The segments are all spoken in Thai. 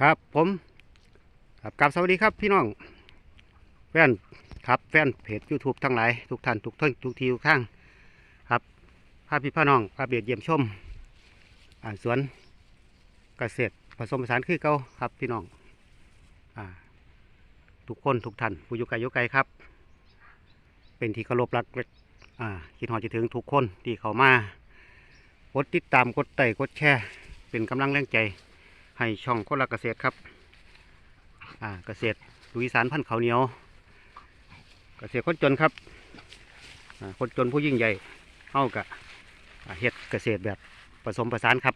ครับผมครับกราบสวัสดีครับพี่น้องแฟนครับแฟนเพจ YouTube ทั้งหลายทุกท่านทุกท่านทุกทีทุกข้างครับพาพี่พ่อน้องพาเบียดเยี่ยมชมอ่าสวนเกษตรผสมผสานคือเก่าครับพี่น้องอ่าทุกคนทุกท่านผู้อยู่ไกลอยู่ไกลครับ เป็นที่เคารพรักอ่าคิดหอดจะถึงทุกคนที่เข้ามากดติดตามกดไต่กดแชร์เป็นกำลังแรงใจ ให้ช่องคนละเกษตรครับอ่าเกษตรลุยสารพันธุ์เขาวเหนียว เกษตรคนจนครับคนจนผู้ยิ่งใหญ่เท่ากับเฮ็ดเกษตรแบบผสมผสานครับ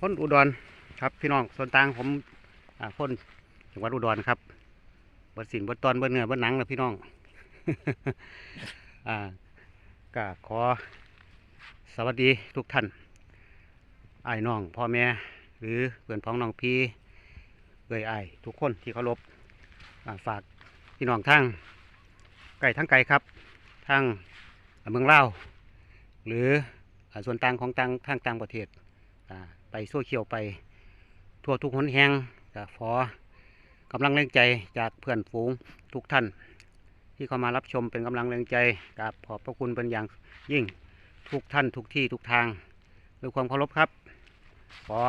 คนอุดรครับพี่น้องส่วนต่างผมคนจังหวัดอุดรครับบดสิ่งเบิดตอนบดเนื้อบดหนังนะพี่น้องอ่าก็ขอสวัสดีทุกท่านไอ้น้องพ่อแม่ หรือเพื่อนพ้องน้องพี่เอ่ยไอทุกคนที่เคารพฝากพี่น้องทั้งไก่ทั้งไก่ครับทั้งเมืองเล่าหรือส่วนต่างของต่างทางต่างประเทศไปโซเชียลไปทั่วทุกหนแห่งก็ขอกำลังแรงใจจากเพื่อนฝูงทุกท่าน ที่เข้ามารับชมเป็นกำลังแรงใจกับขอบพระคุณเป็นอย่างยิ่งทุกท่านทุกที่ทุกทางด้วยความเคารพครับ ขอ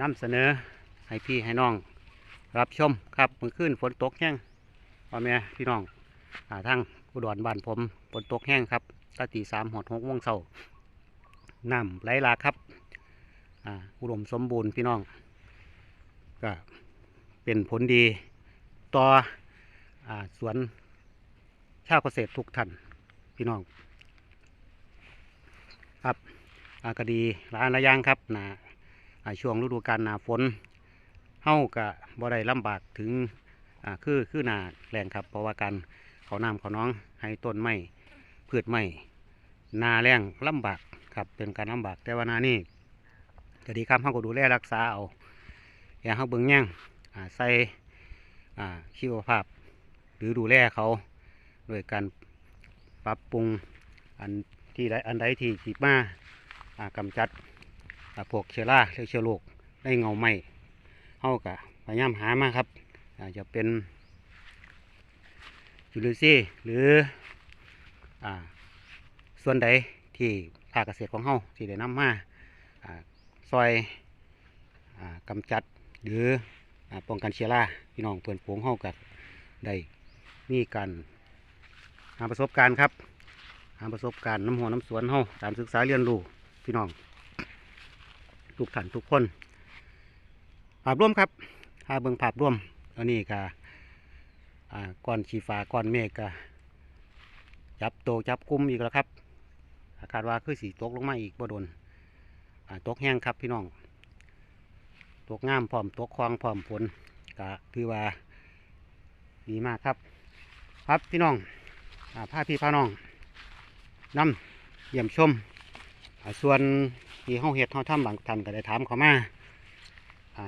นำเสนอให้พี่ให้น้อง รับชมครับเมื่อคืนฝนตกแห้งพ่อแม่พี่น้องอาทั้งอุดรบ้านผมฝนตกแห้งครับตาตีสามหอดหกโมงเช้าน้ำไหลหลากครับอุดมสมบูรณ์พี่น้อง ก็เป็นผลดีต่ออสวนชาวเกษตรทุกท่านพี่น้อง ครับอากดีหลายหลายอย่างครับหนาอ่า ช่วงฤดูกาลหนาฝนเฮากะบ่ได้ลำบากถึงคือคือหนาแรงครับ เพราะว่าการเขาน้ำเขาน้องให้ต้นไม้พืชไม้นาแรงลำบากครับเป็นการลำบากแต่ว่านานี่ก็ดีครับเฮาก็ดูแลรักษาเอาอย่าเฮาเบิ่งแย่งอ่าใส่ชีวภาพ หรือดูแลเขาโดยการปรับปรุงอันที่ใดอันใดที่สิมาอ่ากำจัด พวกเชื้อราหรือเชื้อโรคได้เงาไหมเฮากะพยายามหามาครับอาจจะเป็นจุลินทรีย์หรืออส่วนใดที่ภาคเกษตรของเฮาที่ได้นำมาอ่าซอยอ่าจัดหรืออป้องกันเชื้อราพี่น้องเพื่อนฝูงเฮากับได้มีการหาประสบการณ์ครับหาประสบการณ์น้ำหัวน้ำสวนเฮาการศึกษาเรียนรู้พี่น้อง ทุกท่านทุกคน ภาพร่วมครับหาเบิ่งภาพร่วมอันนี้ก็ก้อนชีฟ้าก้อนเมฆก็จับโตจับกลุ่มอีกแล้วครับาคาดว่าคือสีตกลงมาอีกบ่โดนตกแห้งครับพี่น้องตกงามพร้อมตกคลองพร้อมฝนก็คือว่าดีมากครับ ครับพี่น้องอ่าพาพี่พาน้องนำเยี่ยมชมส่วน ที่เฮาเฮ็ดเฮาทำบางท่านก็ได้ถามเขามา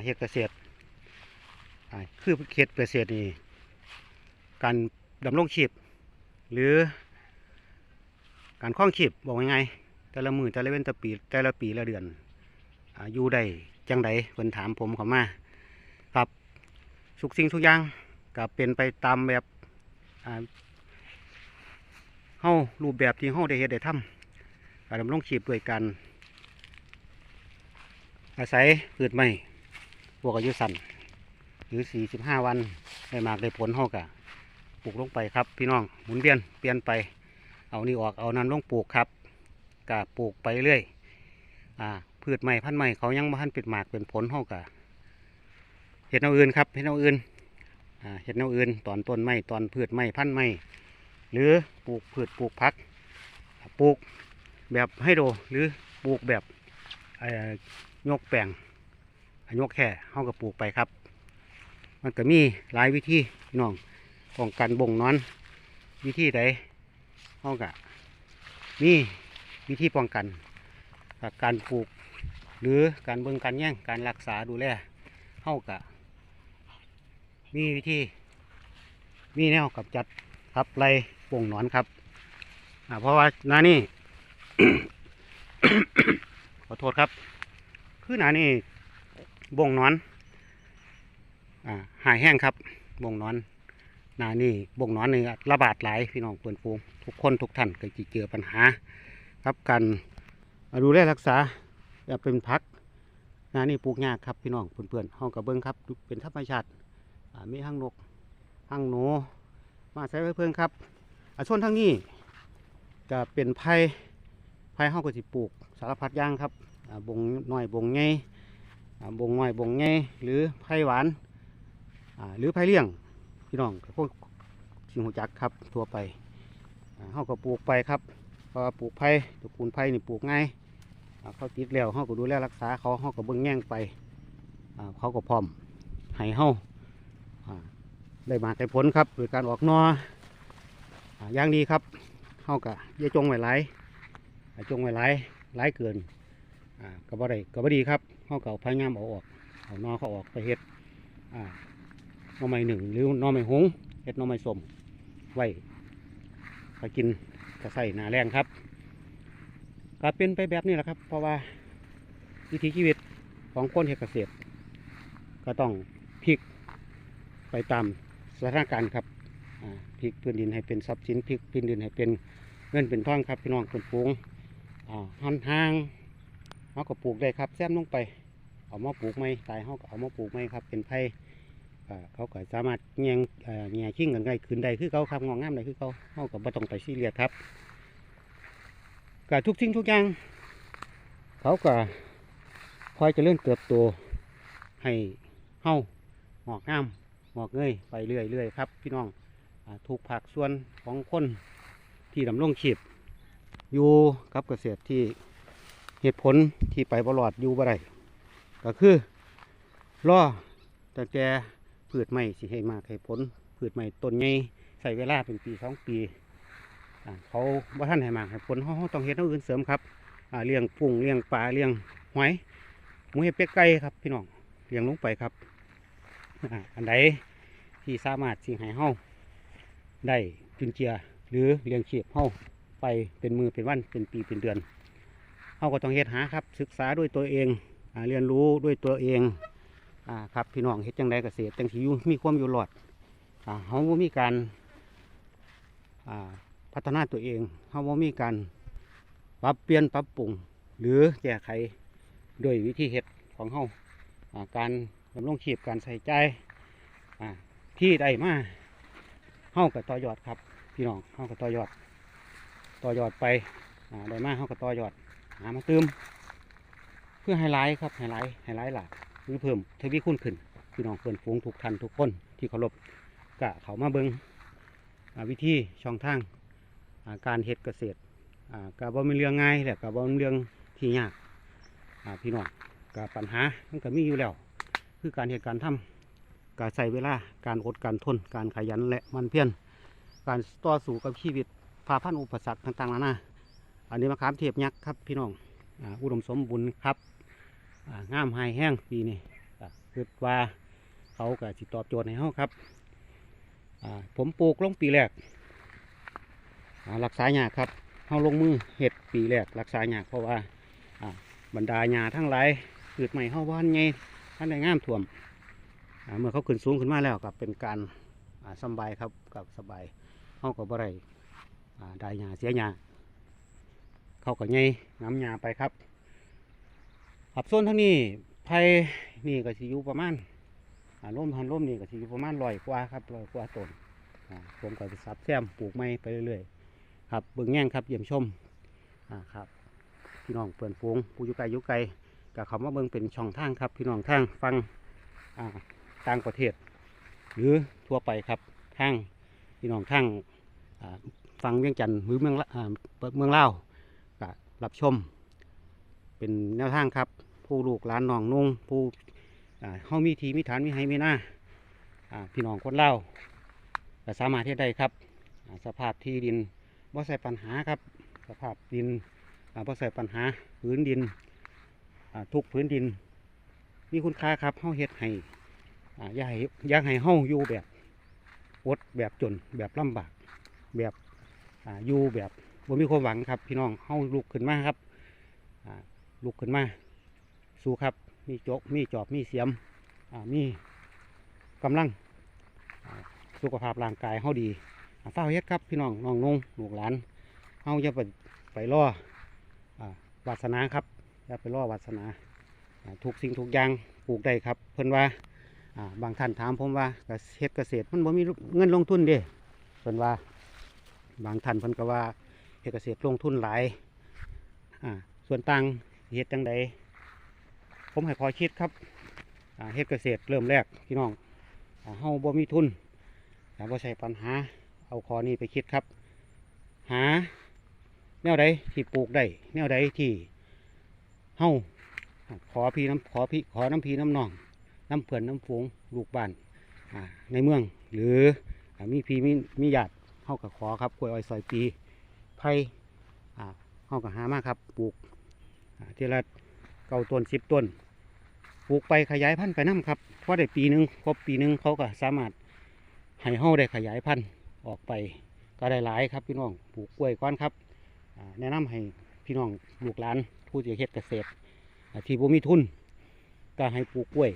เฮ็ดเกษตรคือเฮ็ดเกษตรนี่การดำรงชีพ หรือ การคล้องชีพบอกยังไงแต่ละมือแต่ละเว้นแต่ปีแต่ละปีละเดือนอยู่ได้จังใดเพิ่นถามผมเขามาครับทุกสิ่งทุกอย่างก็เป็นไปตามแบบเฮารูปแบบที่เฮาได้เฮ็ดได้ทำการดำรงชีพด้วยกัน อาศัยพืชไม้พวกอายุสั้นหรือ 45 วันได้มากได้ผลเฮากะปลูกลงไปครับ พี่น้องหมุนเวียนเปลี่ยนไป เอานี่ออกเอานั้นลงปลูกครับกะปลูกไปเรื่อยอ่าพืชไม้พันธุ์ไม้เขายังบ่ทันเป็นหมากเป็นผลเฮากะเห็ดแนวอื่นครับเห็ดแนวอื่นอ่าเห็ดแนวอื่น ตอนต้นไม้ตอนพืชไม้พันธุ์ไม้หรือปลูกพืชปลูกพักปลูกแบบให้โดหรือปลูกแบบเอ่อ ยกแปลงยกแค่เฮาก็ปลูกไปครับ มันก็มีหลายวิธีพี่น้องป้องกันบ่งนอน วิธีใดเฮาก็มีวิธีป้องกันกับการปลูก หรือการเบิ่งการแย่งการรักษาดูแลเฮาก็มีวิธีมีแนวกับจัดครับไล่ป่งหนอนครับเพราะว่านานี่ขอโทษครับ คือหนานี่บ่งนอนอ่าหายแห้งครับบ่งนอนหนานี่บ่งนอนนี่ระบาดหลายพี่น้องเพื่อนฟูงทุกคนทุกท่านก็จะเจอปัญหา ครับการอ่าดูแลรักษาอย่าเป็นพักหนานี่ปลูกยากครับพี่น้องเพื่อนๆห้องกระเบื้องครับเป็นธรรมชาติอ่ามีห้างนกห้างหนูมาใส่ไว้เพื่อนครับอ่าส่วนทางนี้ก็เป็นไผ่ไผ่ห้องก็สิปลูกสารพัดย่างครับ บงหน้อยบงใหญ่อ่าบงน้อยบงใหญ่หรือไผ่หวานหรือไผ่เลี้ยงพี่น้องพวกชิงหูจักครับทั่วไปเฮาก็ปลูกไปครับเพราะปลูกไผ่ตระกูลไผ่นี่ปลูกง่ายเขาติดแล้วเฮาก็ดูแลรักษาเขาเฮาก็เบิ่งแย่งไปอ่าเขาก็พร้อมให้เฮาอ่าได้มาได้ผลครับโดยการออกนออย่างดีครับเฮาก็ย่าจงไว้หลายอย่าจงไว้หลายหลายเกิน อ่าก็บ่ได้ก็บ่ดีครับเขาก็เอาพยายามเอาออกเอานอเขาออกไปเฮ็ดอ่านอไม้หนึ่งหรือนอไม้หงเฮ็ดนอไม้ส้มไว้ไปกินกระใส่หนาแรงครับก็เป็นไปแบบนี้แหละครับ เพราะว่าวิถีชีวิตของคนเฮ็ดเกษตร ก็ต้องพลิกไปตามสถานการณ์ครับพลิกพื้นดินให้เป็นทรัพย์สินพลิกพื้นดินให้เป็นเงินเป็นทองครับพี่น้องคนปลูงอ่าหันทาง เขาก็ปลูกได้ครับแซมลงไป เอามาปลูกไหมตายเขาก็เอามาปลูกไหมครับ เป็นไผ่เขาก็สามารถแยงเอ่อแยงชิ่งกันได้ขึ้นได้คือเขาครับงองงามได้คือเขาเขาก็บ่ต้องไปซีเรียสครับก็ทุกสิ่งทุกอย่าง เขาก็คอยจะเลื่อนเติบโตให้เฮาหอกงามหอกเงยไปเรื่อยๆครับ พี่น้องอาทุกภาคส่วนของคนที่ดำรงชีพอยู่กับเกษตรที่ เหตุผลที่ไปบลอดอยู่บ่ได้ก็คือรอตั้งแต่พืชใหม่สิให้มากให้ผลพืชใหม่ต้นใหญ่ใส่เวลาเป็นปีสองปีเขาบ่ท่านให้มากให้ผลเขาต้องเฮ็ดเอาอื่นเสริมครับเลี้ยงปุ้งเลี้ยงปลาเลี้ยงหอยหมูเห็ดเป็ดไก่ครับพี่น้องเลี้ยงลงไปครับอันใดที่สามารถสิให้เฮาได้จุนเจือหรือเลี้ยงชีพเฮาไปเป็นมือเป็นวันเป็นปีเป็นเดือน เราก็ต้องเฮ็ดหาครับ ศึกษาด้วยตัวเองอเรียนรู้ด้วยตัวเองอครับพี่น้องเฮ็ดจังไดเกษตรจังสิอยู่มีความอยู่รอดอ่าเฮาบ่มีการพัฒนาตัวเองเฮาบ่มีการปรับเปลี่ยนปรับปรุงหรือแก้ไขโดยวิธีเฮ็ดของเฮาการดำรงชีพการใส่ใจที่ได้มาเฮาก็ต่อยอดครับ พี่น้องเฮาก็ต่อยอด ต่อยอดไปได้มาเฮาก็ต่อยอด หามาเติม เพื่อไฮไลท์ครับไฮไลท์ไฮไลท์หลักหรือเพิ่มทวีคูณขึ้นพี่น้องเพื่อนฝูงทุกท่านทุกคนที่เคารพกะเขามาเบิงวิธีช่องทางาการเฮ็ดเกษตรอ่ากะบ่เป็นเรื่องง่ายแหละกะบ่เป็นเรื่องที่ยากพี่น้องกะปัญหามันก็มีอยู่แล้ว คือการเฮ็ดการณ์ทำการใส่เวลาการอดการทน การขยันและมันเพียรการต่อสู้กับชีวิตฝ่าพันอุปสรรคต่างๆนานา อันนี้มะขามเทียบยักษ์ครับพี่น้องอุดมสมบูรณ์ครับอ่างามไฮแห้งปีนี้คือว่าเขาก็สิตอบโจทย์ในห้เขาครับผมปลูกลงปีแรกรักษาหยากครับเข้าลงมือเห็ดปีแรกรักษาหยาเพราะว่าบรรดาหญ้าทั้งหลายเกิดใหม่เข้าบ้านไงท่านได้งามท่วมเมื่อเขาขึ้นสูงขึ้นมาแล้วกับเป็นการสบายครับกับสบายเข้าก็บ่ได้อ่าได้หญ้าเสียหญ้า เขาก็ไงน้ำยาไปครับขับโซนทั้งนี้ไผ่นี่ก็สิอยู่ประมาณร่มทันร่มนี่ก็สิอยู่ประมาณร้อยกว่าครับร้อยกว่าต้นผมก็จะซับแซมปลูกไม้ไปเรื่อยๆครับเบิ่งแง่งครับเยี่ยมชมอ่าครับพี่น้องเปิ่นฟูงผู้อยู่ไกลอยู่ไกลก็เขามาเบิ่งเป็นช่องทางครับ พี่น้องทางฟังต่างประเทศ หรือทั่วไปครับทางพี่น้องทางฟังเวียงจันทน์หรือเมืองละอ่าเมืองลาว รับชม เป็นแนวทางครับ ผู้ลูกหลานน้องนุ่งผู้เฮามีทีมีฐานมีให้มีหน้าพี่น้องคนเล่าวก็สามารถเฮ็ดได้ครับ สภาพที่ดินบ่ใส่ปัญหาครับ สภาพดินอ่าบ่ใส่ปัญหาพื้นดินทุกพื้นดินมีคุณค่าครับเฮาเฮ็ดให้อ่าอย่าให้อย่าให้เฮาอยู่แบบอดแบบจนแบบลำบากแบบออยู่แบบ บ่มีความหวังครับ พี่น้องเฮาลุกขึ้นมาครับลุกขึ้นมา สู้ครับ มีโจกมีจอบมีเสียมมีกำลังสุขภาพร่างกายเฮาดีเฝ้าเฮ็ดครับพี่น้องน้องนงลูกหลานเฮาอย่าไปไปรออ่าวาสนาครับอย่าไปรอวาสนาอ่าทุกสิ่งทุกอย่างปลูกได้ครับ เพิ่นว่าบางท่านถามผมว่าเกษตรเกษตรมันบ่มีเงินลงทุนเด้เพิ่นว่า บางท่านเพิ่นก็ว่า เฮ็ดเกษตรลงทุนหลายอ่าส่วนต่างเฮ็ดจังใดผมให้ขอคิดครับเฮ็ดเกษตรเริ่มแรกพี่น้องเฮาบ่มีทุนแต่บ่ใช่ปัญหา เอาข้อนี้ไปคิดครับ หา แนวใดที่ปลูกได้แนวใดที่เฮาขอพี่น้ำขอพี่ขอน้ำพี่น้ำน้อง น้ำเพื่อนน้ำฝูงลูกบ้านในเมือง หรือมีพี่มีมีญาติเฮาก็ขอครับกล้วยอ้อยซอยปี ผ่อ่าเฮาก็หามาครับปลูกทีละเก้าต้นสิบต้นปลูกไปขยายพันธุ์ไปน้ำครับพอได้ปีหนึ่งครบปีหนึ่งเขาก็สามารถให้เฮาได้ขยายพันธุ์ออกไป ก็ได้หลายครับพี่น้องปลูกกล้วยก้อนครับแนะนำให้พี่น้องลูกหลานผู้ที่เฮ็ดเกษตรอ่ที่บ่มีทุนก็ให้ปลูกกล้วย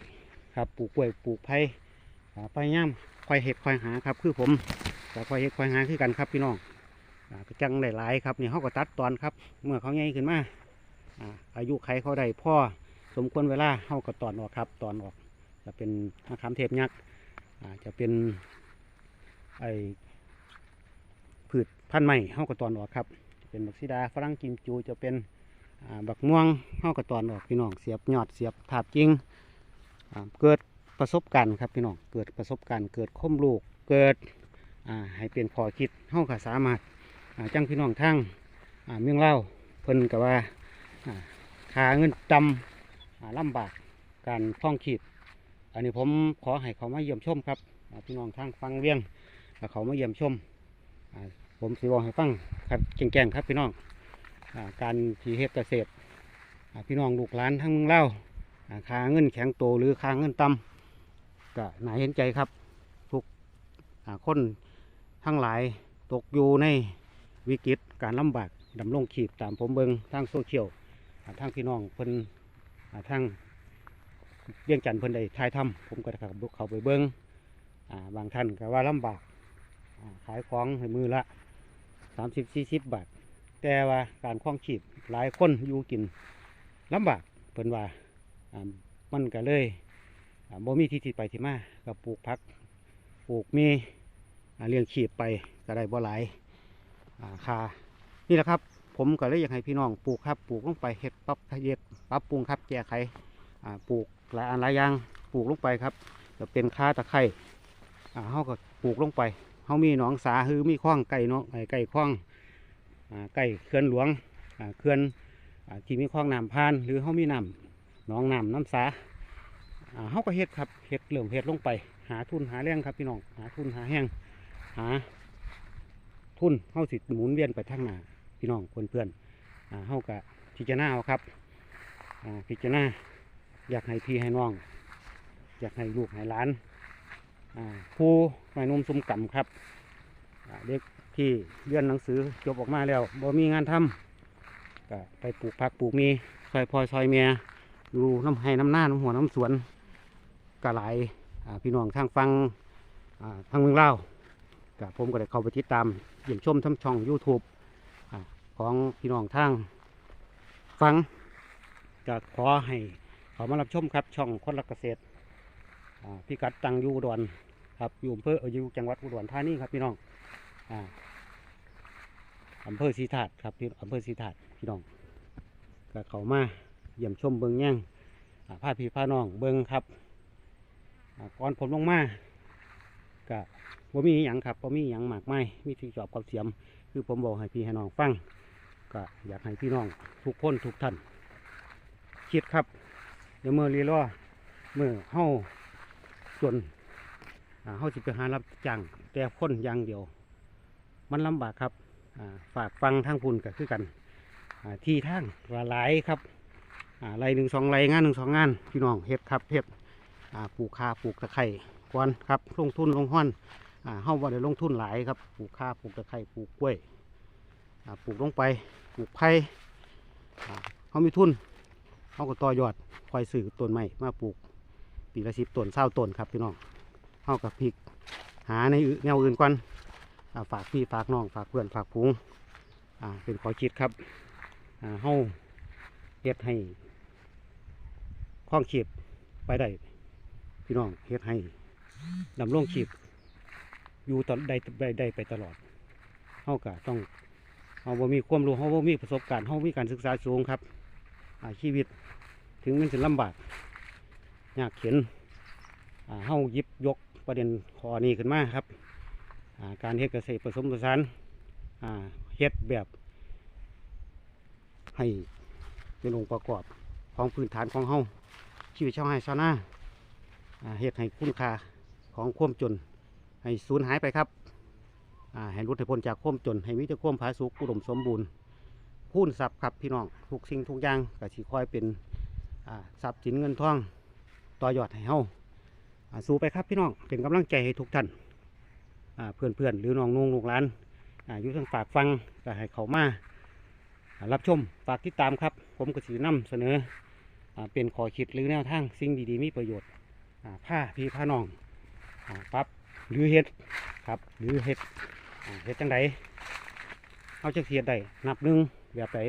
ครับปลูกกล้วยปลูกไผ่อ่ยายามคอยเห็ดคอยหาครับ คือผมก็คอยเห็ดคอยหาคือกันครับพี่น้อง อ่าก็จังหลายครับนี่เขาก็ตัดตอนครับ เมื่อเขาใหญ่ขึ้นมาอาอายุไขเขาได้พ่อสมควรเวลาเขาก็ตอนออกครับตอนออก จะเป็นมะขามเทศยักษ์จะเป็นไอพืชพันธุ์ใหม่เฮากระตอนออกครับ เป็นบักซีดาฝรั่งกิมจูจะเป็นบักม่วงเฮากระตอนออกพี่น้องเสียบยอดเสียบถาบจริงเกิดประสบการณ์ครับพี่น้องเกิดประสบการณ์เกิดคมลูกเกิดให้เป็นพอคิดเฮาก็สามารถ จังพี่น้องทั้งเมืองเล่าเพิ่นก็ว่าอ่าค่าเงินจำอ่าลำบากการท่องขีด อันนี้ผมขอให้เขามาเยี่ยมชมครับพี่น้องทางฟังเวียงเขามาเยี่ยมชมผมสิบอกให้ฟังครับแก่งๆครับพี่น้องอการที่เฮ็ดเกษตรพี่น้องลูกหลานทั้งเมืองเล่าวอ่าค่าเงินแข็งโตหรือค่าเงินต่ำก็น่าเห็นใจครับทุกคนทั้งหลายตกอยู่ใน วิกฤตการลำบากดำรงขีบตามผมเบิงทางโซเชียลทางพี่น้องเพิ่นอ่าทางเรียงจันทน์เพิ่นได้ทายทำผมก็ได้เข้าเขาไปเบิงอ่าบางท่านก็ว่าลำบากขายของให้มือละสามสิบสี่สิบบาท แต่ว่าการคล้องชีพหลายคนอยู่กินลำบากเพิ่นว่ามันก็เลยบ่มีที่ที่ไปที่มาก็ปลูกพักปลูกมีเลี้ยงชีพไปก็ได้บ่หลาย ค่านี่แหละครับ ผมก็เลยอยากให้พี่น้องปลูกครับ ปลูกลงไปเฮ็ดปรับเฮ็ดปรับปรุงครับแก้ไข่ปลูกหลายอันหลายอย่างปลูกลงไปครับจะเป็นค้าตะไคร่เฮาก็ปลูกลงไปเขามีหนองสาฮือมีคลองไก่เนาะไก่คลองไก่เขื่อนหลวงเขื่อนที่มีคลองน้ำพาน หรือเขามีน้ำหนองน้ำน้ำสาอ่าเขาก็เฮ็ดครับเฮ็ดเริ่มเฮ็ดลงไป หาทุนหาแรงครับพี่น้องหาทุนหาแห้งหา ทุนเขาสิหมุนเวียนไปทางหน้าพี่น้องเพื่อนๆอ่าเขาก็พิจารณาเอาครับพิจารณาอยากให้พี่ให้น้อง อยากให้ลูกให้หลานผู้ไม่นุ่มซุ่มกำครับเด็กที่เรียนหนังสือจบออกมาแล้วบ่มีงานทำก็ไปปลูกผักปลูกมีซอยพอยซอยเมียอยู่น้ำให้น้ำหน้าน้ำหัวน้ำสวนก็หลายพี่น้องทางฟังทางเมืองเล่า วก็ผมก็ได้เข้าไปติดตามเยี่ยมชมทั้งช่อง YouTube ของพี่น้องทางฟังก็ขอให้ขามารับชมครับช่องคนรักเกษตรอ่าพิกัดตังยู่อุดรครับอยู่อำเภออยู่จังหวัดอุดรธานีครับพี่น้องอำเภอศรีถาดครับพี่อำเภอศรีถาดพี่น้องก็เขามาเยี่ยมชมเบิงแย่งอ่าพาพี่พาน้องเบิงครับก่อนผมลงมาก็ บ่มีหยังครับบ่มีหยังมากไมายมีที่จอบกับเสียม คือผมบอกให้พี่ให้น้องฟังก็อยากให้พี่น้องทุกคนทุกท่านคิดครับเดี๋ยวเมื่อรีรอเมื่อเฮาจนเข้าสิไปหารับจ้างแต่คนอย่างเดียว มันลำบากครับฝากฟังทางพุ่นก็คือกันที่ทางละหลายครับอ่าไรหนึ่งสองไรงานหนึ่งสองงานพี่น้องเฮ็ดครับเฮ็ดปลูกคาปลูกตะไคร่ก่อนครับลงทุนลงห้อน เฮาว่าได้ลงทุนหลายครับปลูกคาปลูกตะไคร่ปลูกกล้วยปลูกลงไปปลูกไผ่เขามีทุนเขาก็ต่อยอดคอยซื้อต้นไม้มาปลูกปีละสิบต้นเศร้าต้นครับพี่น้องเฮากับพลิกหาในอื่นแนวอื่นก่อนฝากพี่ฝากน้องฝากเพื่อนฝากพุงเป็นขอคิดครับอ่าเฮาเฮ็ดให้คล้องชีพไปได้พี่น้องเฮ็ดให้ดำรงชีพ อยู่ตอนใดใดใดไปตลอดเฮาก็ต้องเฮาบ่มีความรู้เฮาบ่มีประสบการณ์เฮามีการศึกษาสูงครับอาชีวิตถึงมันจะลำบากยากเข็นเฮายิบยกประเด็นข้อนี้ขึ้นมาครับาการเฮ็ดเกษตรผสมผสานเฮ็ดแบบ ให้เป็นองค์ประกอบของพื้นฐานของเฮาชีวิตชาวไร่ชาวนาอ่าเฮ็ดให้คุณค่าของความจน ให้สูญหายไปครับอ่าให้รุดให้พ้นจากความจน ให้มีแต่ความผาสุกอุดมสมบูรณ์พูนทรัพย์ครับพี่น้องทุกสิ่งทุกอย่างก็สิคอยเป็นทรัพย์สินเงินทองต่อยอดให้เฮาสู้ไปครับพี่น้องเป็นกำลังใจให้ทุกท่านอ่าเพื่อนๆหรือน้องนุ่งลูกหลานอายู่ทางฝากฟังก็ให้เขามารับชมฝากติดตามครับ ผมก็สินำเสนออเป็นขอคิดหรือแนวทางสิ่งดีๆมีประโยชน์ผ้าพี่ผ้าน้องอปรับ หรือเฮ็ดครับหรือเฮ็ดเฮ็ดจังไดเอาจักเฮ็ดได้นับหนึ่งแบบไหน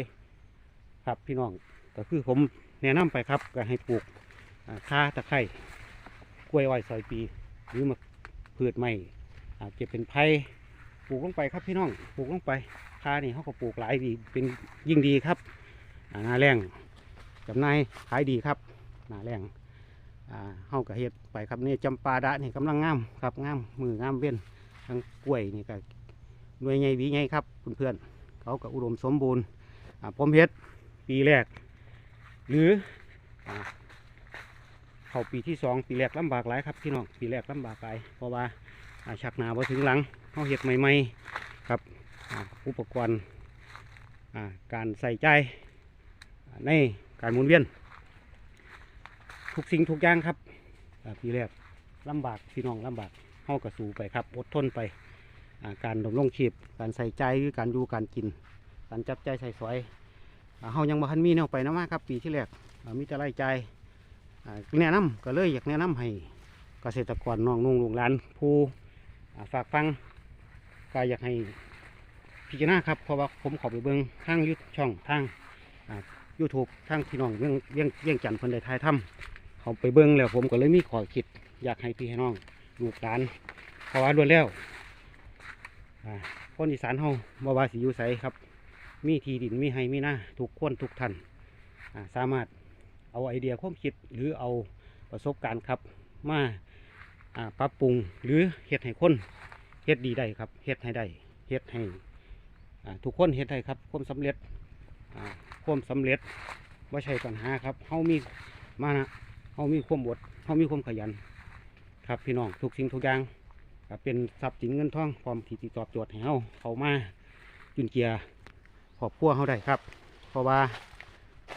ครับพี่น้องก็คือผมแนะนำไปครับก็ให้ปลูกอ่าตะไคร้กล้วยอ้อยซอยปี หรือมะพืชใหม่อาจจะเป็นไผ่ปลูกลงไปครับพี่น้องปลูกลงไปข่านี่เขาก็ปลูกหลายดีเป็นยิ่งดีครับหน้าแรงจำนายขายดีครับหน้าแรงอ่า เฮาก็เฮ็ดไปครับนี่จำปาดะนี่กำลังงามครับงามมืองามเว้นทั้งกล้วยนี่ก็หน่วยใหญ่วีใหญ่ครับเพื่อนๆเขาก็อุดมสมบูรณ์อ่าผมเฮ็ดปีแรก หรือเข้าปีที่สองปีแรกลำบากหลายครับพี่น้องปีแรกลำบากหลายเพราะว่าอ่าชักหนาพอถึงหลังเฮาเฮ็ดใหม่ๆครับอุปกรณ์การใส่ใจในการหมุนเวียน ทุกสิ่งทุกอย่างครับปีแรกลำบากพี่น้องลำบากเฮากระสูไปครับอดทนไปการดำรงชีพการใส่ใจหรือการอยู่การกิน การจับใจใส่สอยเฮายังบ่ทันมีแนวไปนะมาครับ ปีที่แรกมีแต่ไล่ใจายอ่าแนะนำก็เลยอยากแนะนำให้เกษตรกรน้องนุ่งลูกหลานผู้ฝากฟังก็อยากให้พิจารณาครับเพราะว่าผมขอไปเบิ่งทางยุทช่องทางยูทูบทางพี่น้องเวียงเวียงเวียงจันทร์เพิ่นได้ถ่ายทำ เขาไปเบิ้งแล้วผมก็เลยมีขอคิด อยากให้พี่ให้น้องลูกหลานเพราะว่าด้วยแล้วคนอีสานเฮาบ่ว่าสิอยู่ไสครับ มีที่ดินมีให้มีหน้าทุกคนทุกท่านสามารถเอาไอเดียความคิดหรือเอาประสบการณ์ครับมาปรับปรุงหรือเฮ็ดให้คนเฮ็ดดีได้ครับเฮ็ดให้ได้เฮ็ดให้ทุกคนเฮ็ดได้ครับความสำเร็จความสำเร็จว่าใช่ปัญหาครับเฮามีมานะ เขามีความอดเขามีความขยัน ครับพี่น้องทุกสิ่งทุกอย่างก็เป็นทรัพย์สินเงินทองพร้อมที่จะตอบโจทย์ให้เขาเขามาจุนเกียร์ครอบครัวเขาได้ครับ เพราะว่า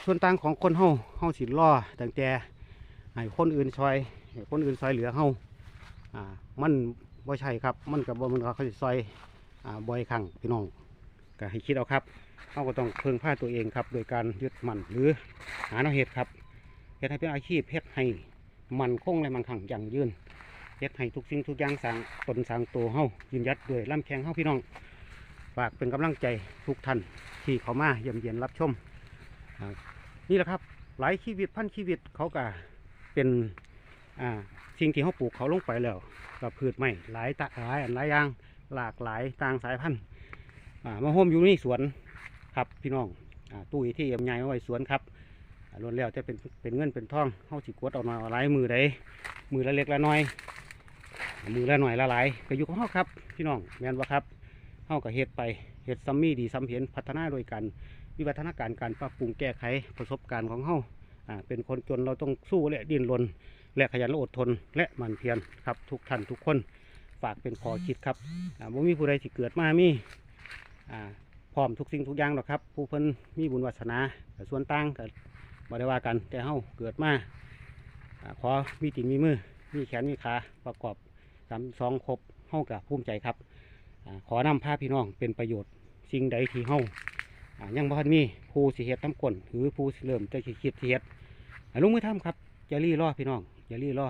ส่วนต่างของคนเขาเขาสิล่อตั้งแต่ให้คนอื่นซอยให้คนอื่นซอยเหลือเขาอ่ามันบ่ใช่ครับ มันกับบ่มันเขาสิซอยอ่าบ่อยครั้งพี่น้องก็ให้คิดเอาครับเขาก็ต้องเพิ่งผ้าตัวเองครับ โดยการยึดมั่นหรือหาแนวเหตุครับ ฮ็ดให้เป็นอาชีพเฮ็ดให้มันคงและมันขังยั่งยืนเฮ็ดให้ทุกสิ่งทุกอย่างสร้างตนสร้างตัวเฮายืนยัดด้วยลำแข้งเฮาพี่น้องฝากเป็นกำลังใจทุกท่านที่เขามาเยี่ยมเยียนรับชม นี่แหละครับหลายชีวิตพันชีวิตเขาก็เป็นอ่าสิ่งที่เขาปลูกเขาลงไปแล้วกับพืชใหม่หลายตะหลายอันหลายอย่างหลากหลายต่างสายพันธุ์มาโฮมอยู่ในสวนครับพี่น้องอตู้ที่ยำใหญ่ไว้สวนครับ ล้วนแล้วจะเป็นเป็นเงินเป็นทองเฮาสิกดออกมาหลายมือใดมือละเล็กละน้อย มือละหน่อยละหลายก็อยู่ของเฮาครับ พี่น้องแม่นบ่ครับเฮาก็เฮ็ดไปเฮ็ดซ้ำมี่ดีซ้ำเห็นพัฒนาโดยกันวิวัฒนาการการปรับปรุงแก้ไขประสบการณ์ของเฮาอ่าเป็นคนจนเราต้องสู้และดิ้นรนและขยันและอดทนและหมั่นเพียรครับ ทุกท่านทุกคนฝากเป็นขอคิดครับอ่าบ่มีผู้ใดสิเกิดมามีอ่าพร้อมทุกสิ่งทุกอย่างหรอกครับ ผู้เพิ่นมีบุญวาสนาส่วนต่างก็บ่ ได้ว่ากันแต่เฮาเกิดมาอขอมีตินมีมือมีแขนมีขาประกอบสามสองครบเฮากับภูมิใจครับอขอนำพาพี่น้องเป็นประโยชน์สิ่งใดที่เฮาอ่ายังบ่ทันมีผู้สิเฮ็ดน้ำกลนหรือผู้สิเริ่มจะคิดสิเฮ็ดให้ลงมือทำครับอย่ารีรอพี่น้องอย่ารีรอ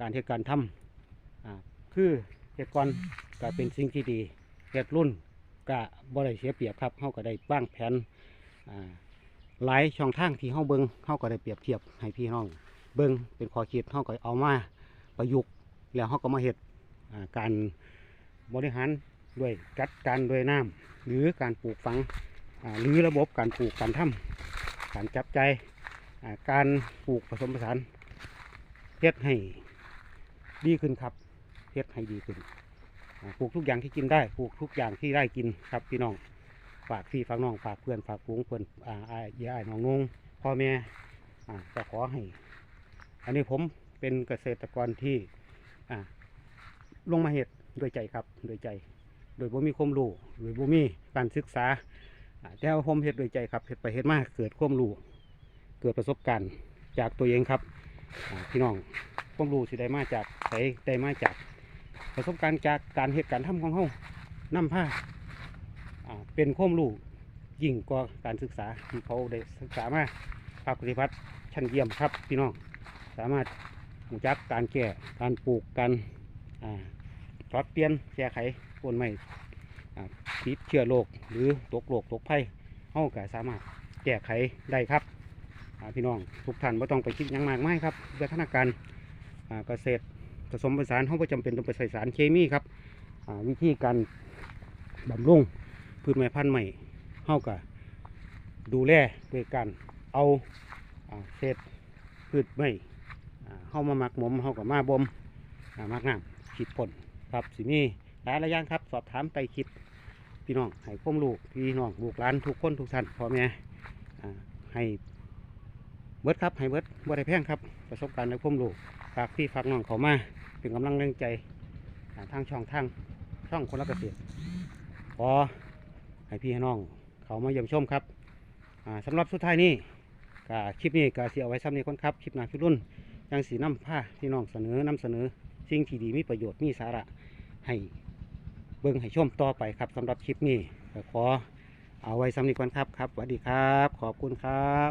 การเฮ็ดการทำคือเฮ็ดก่อนก็เป็นสิ่งที่ดีเฮ็ดรุ่นก็บ่ได้เสียเปรียบครับเฮาก็ได้วางแผนอ่า หลายช่องทางที่เฮาเบิงเฮาก็ได้เปรียบเทียบให้พี่น้อง เบิงเป็นข้อคิดเฮาก็เอามาประยุกต์แล้วเฮาก็มาเฮ็ดการบริหารด้วยจัดการด้วยน้ำหรือการปลูกฝังหรือระบบการปลูกการทำการจับใจการปลูกผสมผสานเฮ็ดให้ดีขึ้นครับเฮ็ดให้ดีขึ้นปลูกทุกอย่างที่กินได้ปลูกทุกอย่างที่ได้กินครับพี่น้อง ฝากพี่ฝากน้องฝากเพื่อนฝากฝูงเพื่อนอ่าอายายน้องนงพ่อแม่อ่าก็ขอให้ อันนี้ผมเป็นเกษตรกรที่อ่าลงมาเหตุด้วยใจครับด้วยใจ โดยบ่มีความรู้โดยบ่มีการศึกษาแต่ว่าผมเฮ็ดด้วยใจครับเฮ็ดไปเฮ็ดมาเกิดความรู้เกิดประสบการณ์จากตัวเองครับพี่น้องความรู้สิได้มาจากไสได้มาจาก ประสบการณ์จากการเฮ็ดการทำของเฮานำผ้า เป็นความรู้ยิ่งกว่าการศึกษาที่เขาได้ศึกษามาภาคปฏิบัติชั้นเยี่ยมครับพี่น้องสามารถรู้จักการแก้การปลูกการปรับเปลี่ยนแก้ไขต้นไม้อ่ติดเชื้อโรคหรือตกโรคตกภัยเฮาก็สามารถแก้ไขได้ครับพี่น้องทุกท่านไม่ต้องไปคิดยังมากมายครับวิทยาการเกษตรผสมผสานเฮาบ่จำเป็นต้องไปใส่สารเคมีครับวิธีการบำรุง พืชไม้พันธุ์ใหม่เฮาก็ดูแลโดยการเอาเศษพืชไม้อ่เข้ามาหมักหมมเข้ากับมาบ่มอ่ามักน้ำขีดผลครับสิมีหลายระยางครับ สอบถามไต่คิดพี่น้องให้ความรู้พี่น้องลูกหลานทุกคนทุกท่านพ่อแม่ให้เบิดครับให้เบิดบ่ได้แพงครับประสบการณ์และความรู้ฝากพี่ฝากน้องเขามาเป็นกำลังแรงใจทางช่องทางช่องคนละเกษตรขอ ให้พี่ให้น้อง เขามาเยี่ยมชมครับอ่าสำหรับสุดท้ายนี้กคลิปนี้ก็เสียเอาไว้ซ้ำนี้คนครับ คลิปหน้าคลิปรุ่นยังสีน้ำผ้าพี่น้องเสนอนำเสนอ สิ่งที่ดีมีประโยชน์มีสาระให้เบิ่งให้ชมต่อไปครับสำหรับคลิปนี้ขอเอาไว้ซ้ำนีก่อนครับครับสวัสดีครับ ขอบคุณครับ